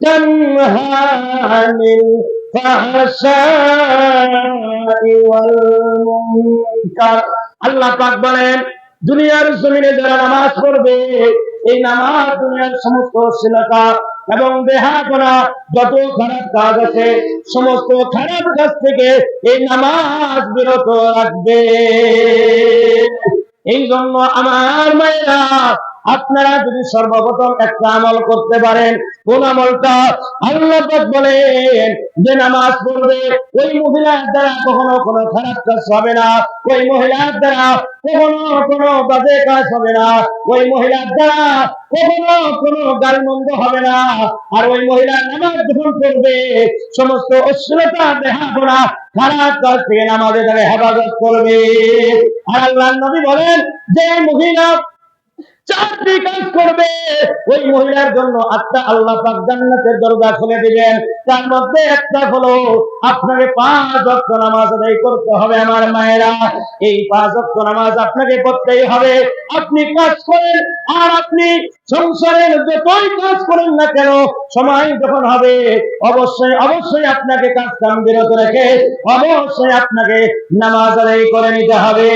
تنهى عن الفحشاء والمنكر আল্লাহ পাক বলেন দুনিয়ার জমিনে যারা নামাজ পড়বে এই নামাজ দুনিয়ার সমস্ত শিলতা এবং দেহাপনা যত খারাপ কাজ আছে সমস্ত খারাপ কাজ থেকে এই নামাজ বিরত রাখবে এই জন্য আমার মায়েরা আপনারা যদি সর্বপ্রথম একটা আমল করতে পারেন, কোন আমলটা আল্লাহ বলেন যে নামাজ পড়বে, ওই মহিলার দ্বারা কখনো কোনো খারাপ কাজ হবে না, ওই মহিলার দ্বারা কখনো কোনো বাজে কাজ হবে না, ওই মহিলার দ্বারা কখনো কোনো গালমন্দ হবে না, আর ওই মহিলা নামাজ যখন পড়বে সমস্ত অশ্লীলতা দেহাপনা খারাপ কাজ থেকে নামাজে তারা হেফাজত করবে। আর আল্লাহ নবী বলেন, যে মহিলা চারটি কাজ করবে। ওই মহিলার জন্য আত্মা আল্লাহ জান্নাতের দরজা খুলে দিবেন। তার মধ্যে একটা হলো, আপনাকে পাঁচ নামাজ আদায় করতে হবে আমার মায়েরা। এই পাঁচ নামাজ আপনাকে হবে। আপনি কাজ করেন, আর আপনি সংসারের যতই কাজ করেন না কেন, সময় যখন হবে, অবশ্যই অবশ্যই আপনাকে কাজ কাম বিরত রেখে, অবশ্যই আপনাকে নামাজ আদায় করে নিতে হবে।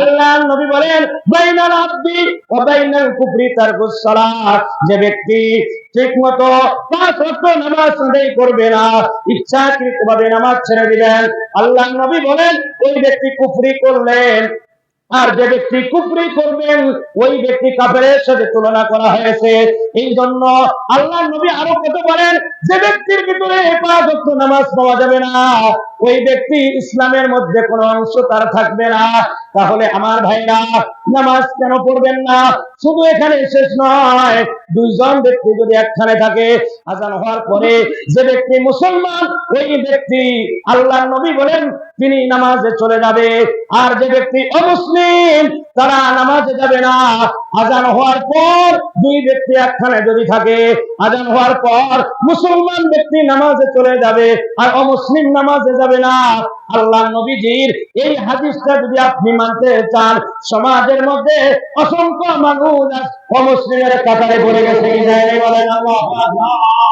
আল্লাহ নবী বলেন, বাইনাল আব্দি ও বাইনাল কুফরি তারকুস সালাত যে ব্যক্তি ঠিকমতো পাঁচ ওয়াক্ত নামাজ আদায় করবে না, ইচ্ছাকৃতভাবে নামাজ ছেড়ে দিবেন। আল্লাহ নবী বলেন, ওই ব্যক্তি কুফরি করলেন। আর যে ব্যক্তি কুফরি করবেন, ওই ব্যক্তি কাফেরের সাথে তুলনা করা হয়েছে। এই জন্য আল্লাহ নবী আরও কত বলেন, যে ব্যক্তির ভিতরে পাঁচ ওয়াক্ত নামাজ পাওয়া যাবে না ওই ব্যক্তি ইসলামের মধ্যে কোনো অংশ তার থাকবে না। তাহলে আমার ভাইরা, নামাজ কেন পড়বেন না? শুধু এখানে শেষ নয়, দুইজন ব্যক্তি যদি একখানে থাকে, আজান হওয়ার পরে যে ব্যক্তি মুসলমান, ওই ব্যক্তি আল্লাহ নবী বলেন, তিনি নামাজে চলে যাবে। আর যে ব্যক্তি অমুসলিম, তারা নামাজে যাবে না। আজান হওয়ার পর দুই ব্যক্তি একখানে যদি থাকে, আজান হওয়ার পর মুসলমান ব্যক্তি নামাজে চলে যাবে আর অমুসলিম নামাজে যাবে না। আল্লাহ নবীজির এই হাদিসটা যদি আপনি মানতে চান, সমাজের মধ্যে অসংখ্য মানুষ অমুসলিমের কাতারে পড়ে গেছে বলেন আল্লাহু